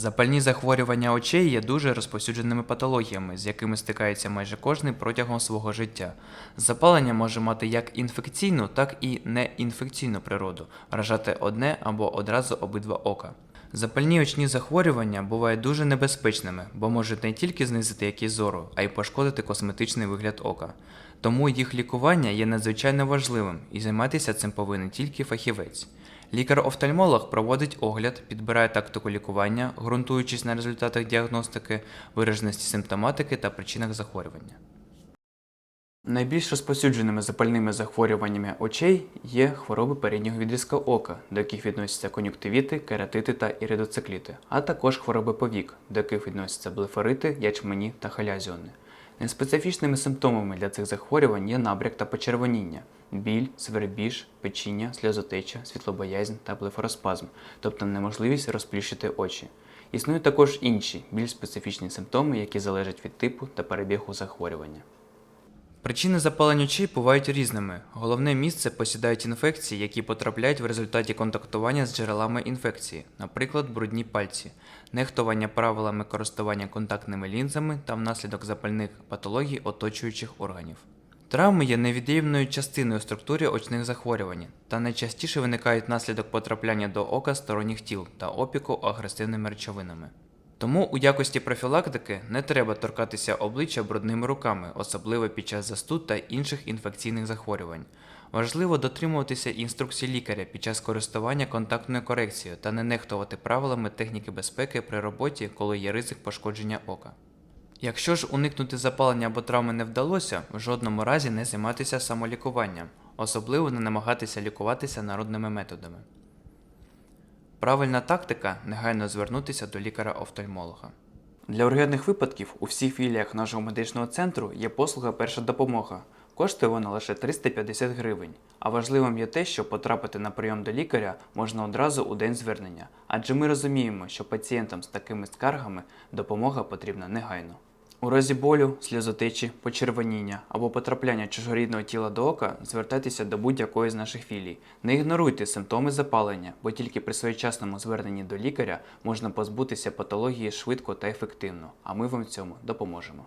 Запальні захворювання очей є дуже розповсюдженими патологіями, з якими стикається майже кожний протягом свого життя. Запалення може мати як інфекційну, так і неінфекційну природу, вражати одне або одразу обидва ока. Запальні очні захворювання бувають дуже небезпечними, бо можуть не тільки знизити якість зору, а й пошкодити косметичний вигляд ока. Тому їх лікування є надзвичайно важливим і займатися цим повинен тільки фахівець. Лікар-офтальмолог проводить огляд, підбирає тактику лікування, ґрунтуючись на результатах діагностики, вираженості симптоматики та причинах захворювання. Найбільш розповсюдженими запальними захворюваннями очей є хвороби переднього відрізка ока, до яких відносяться кон'юктивіти, кератити та іридоцикліти, а також хвороби повік, до яких відносяться блефорити, ячмені та халязіони. Неспецифічними симптомами для цих захворювань є набряк та почервоніння, біль, свербіж, печіння, сльозотеча, світлобоязнь та блефороспазм, тобто неможливість розплющити очі. Існують також інші, більш специфічні симптоми, які залежать від типу та перебігу захворювання. Причини запалень очей бувають різними. Головне місце посідають інфекції, які потрапляють в результаті контактування з джерелами інфекції, наприклад, брудні пальці, нехтування правилами користування контактними лінзами та внаслідок запальних патологій оточуючих органів. Травми є невід'ємною частиною в структурі очних захворювань та найчастіше виникають внаслідок потрапляння до ока сторонніх тіл та опіку агресивними речовинами. Тому у якості профілактики не треба торкатися обличчя брудними руками, особливо під час застуд та інших інфекційних захворювань. Важливо дотримуватися інструкцій лікаря під час користування контактною корекцією та не нехтувати правилами техніки безпеки при роботі, коли є ризик пошкодження ока. Якщо ж уникнути запалення або травми не вдалося, в жодному разі не займатися самолікуванням, особливо не намагатися лікуватися народними методами. Правильна тактика негайно звернутися до лікаря-офтальмолога. Для ургентних випадків у всіх філіях нашого медичного центру є послуга перша допомога. Коштує вона лише 350 гривень. А важливим є те, що потрапити на прийом до лікаря можна одразу у день звернення, адже ми розуміємо, що пацієнтам з такими скаргами допомога потрібна негайно. У разі болю, сльозотечі, почервоніння або потрапляння чужорідного тіла до ока звертайтеся до будь-якої з наших філій. Не ігноруйте симптоми запалення, бо тільки при своєчасному зверненні до лікаря можна позбутися патології швидко та ефективно, а ми вам в цьому допоможемо.